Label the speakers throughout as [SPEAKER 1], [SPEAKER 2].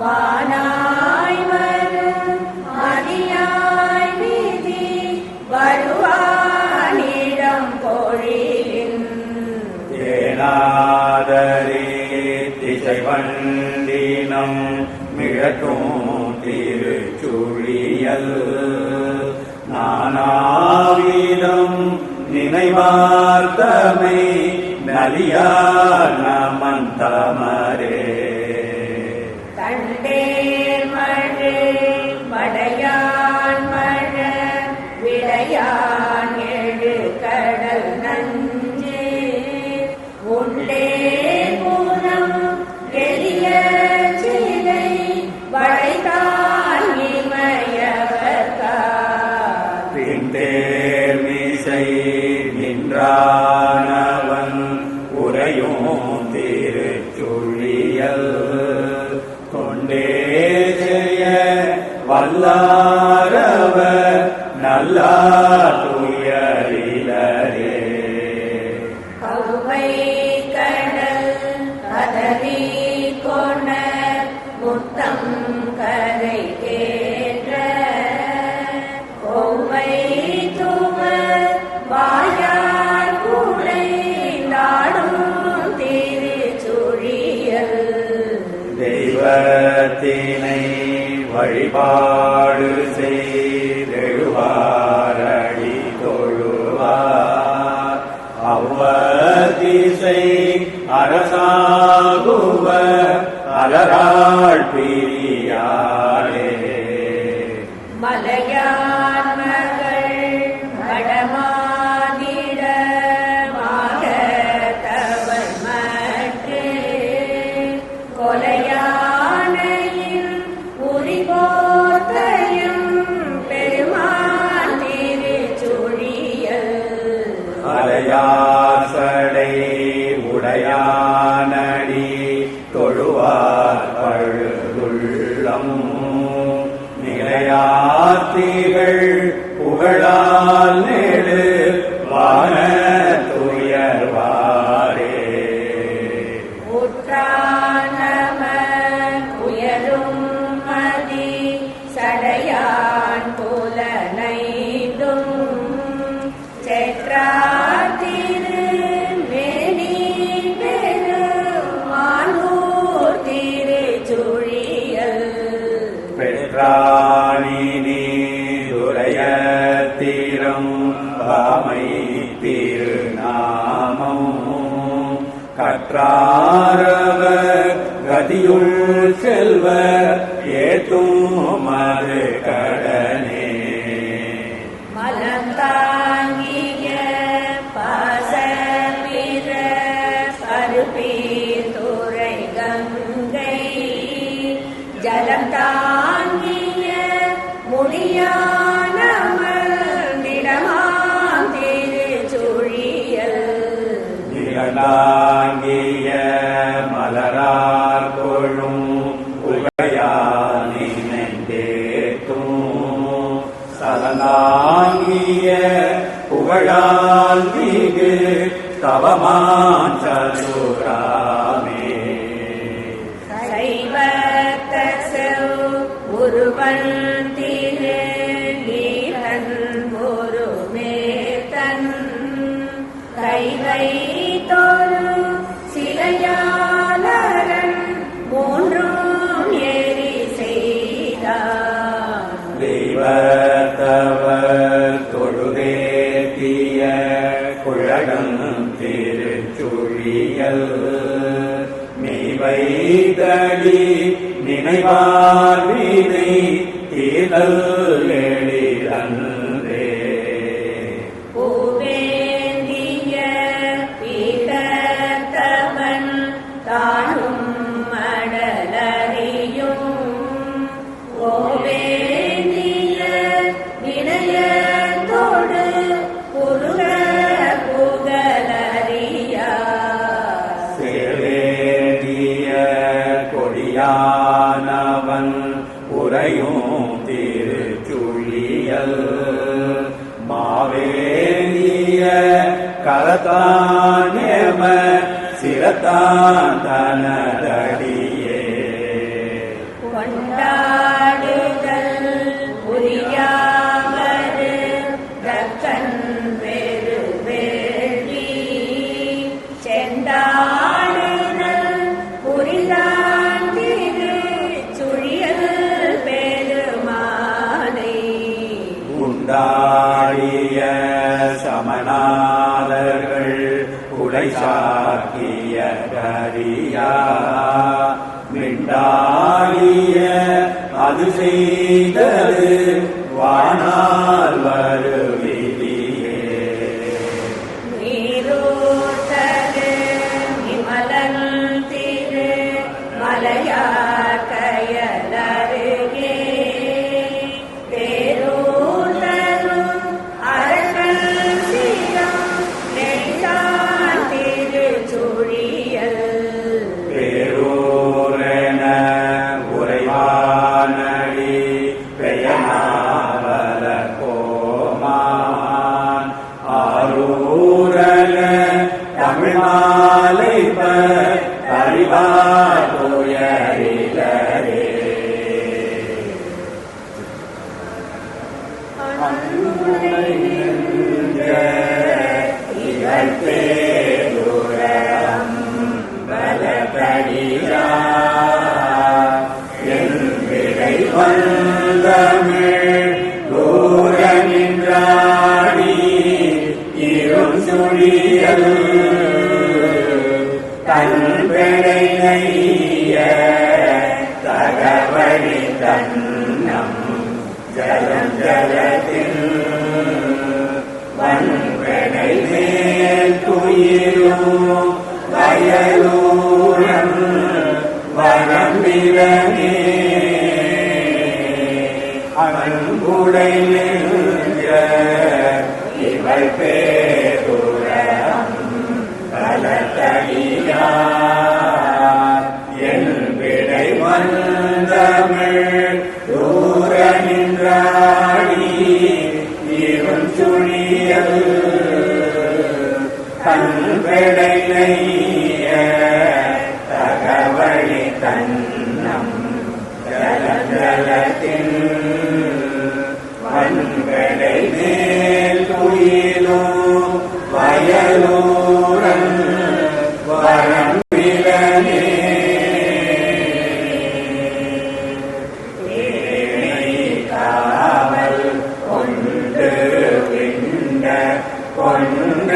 [SPEAKER 1] வானாய் வரும் அடியாய் விதி வருவானிடம் பொழிலின். தேனாதரே திசை
[SPEAKER 2] வண்டினம் மிழட்டும் திருச்சுழியல். நானாவிடம் நினைவார்த்தமை நலியா நமந்தமன் வல்லாரவர் நல்லா துயரிலரே.
[SPEAKER 1] கௌவை கடல் கதறி கொண்ட முத்தம் கரை கேட்ட கௌவை துவ வாயார் கூடை நாடும் திருச்சுழியல்.
[SPEAKER 2] தெய்வத்தினை வழிபாடு செய்தெழுவாரடி தொழுவார். அவ்வதிசை அரசாகுவ அலராள் பிரியாரே.
[SPEAKER 1] பிராணினே
[SPEAKER 2] துரைய தீரம் பாமை திருநாமம் கற்றாரவர் கதியுள்
[SPEAKER 1] செல்வர்
[SPEAKER 2] நிகழாங்கிய மலரார் கொழும் உகையானி சலனாங்கிய புகழால் மீது தவமான் சதுராமே
[SPEAKER 1] சைவத்தசவ் உருவன் திரு
[SPEAKER 2] குழகம் திருச்சுழியல் மெய்வைதடி நினைவார் வினை தீதல் எழிலன் மாவேந்திய கரத்தானேம சிரத்தான் விண்டாடிய அது செய்தது வானால் வருவி மாலைப்ப அறிவார் துயரிலரே அன்புடை நின்ற இவள் பிழை நெய்ய தன்னம் ஜலம் ஜலத்தில் வன்படை மேல் துயிலும் வயலூரம் வரம்பிலனே அன்புடை நின்ற இவள் பேருரம் பல என்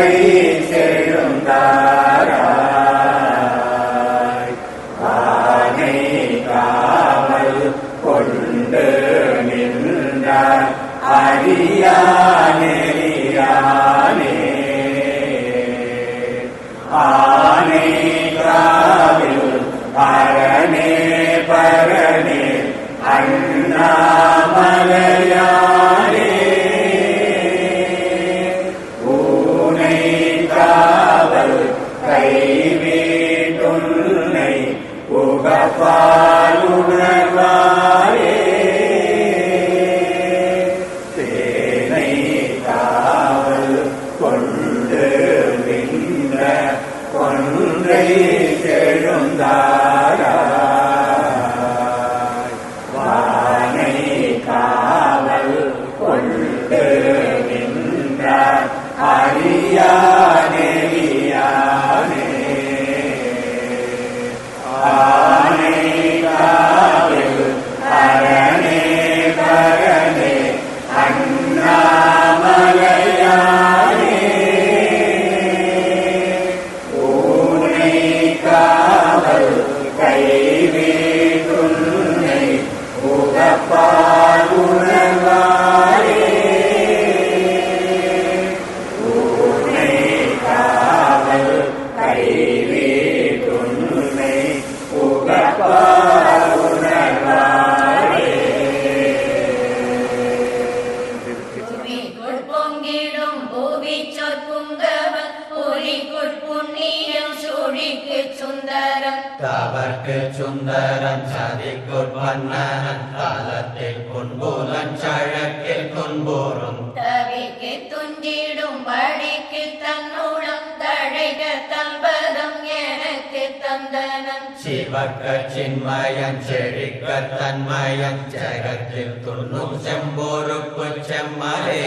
[SPEAKER 2] கொன்றை செழுந்தாராய் ஆனை காவல் கொண்டு நின்றார் அரியானே ஆனை காவில் அரணே பரணே அண்ணாமலையா
[SPEAKER 3] Namaste. பொங்கிடும் புவி சொற்குங்கவன் புரிக்குள் புண்ணியம் சுழிக்கு சுந்தரம்
[SPEAKER 4] தவர்க்கு சுந்தரன் சதிக்குள் பன்னரன் தலத்தில் குன்புலன் சழக்கில் துன்புறும்.
[SPEAKER 3] தவிக்கு துஞ்சிடும் படிக்கு தன்னுடம் தழைக தன்பதம் எனக்கு தந்தனம்
[SPEAKER 4] சிவக்க சின்மயன் செழிக்க தன்மயன் ஜெகத்தில் துண்ணும் செம்பொறுப்பு செம்மலே.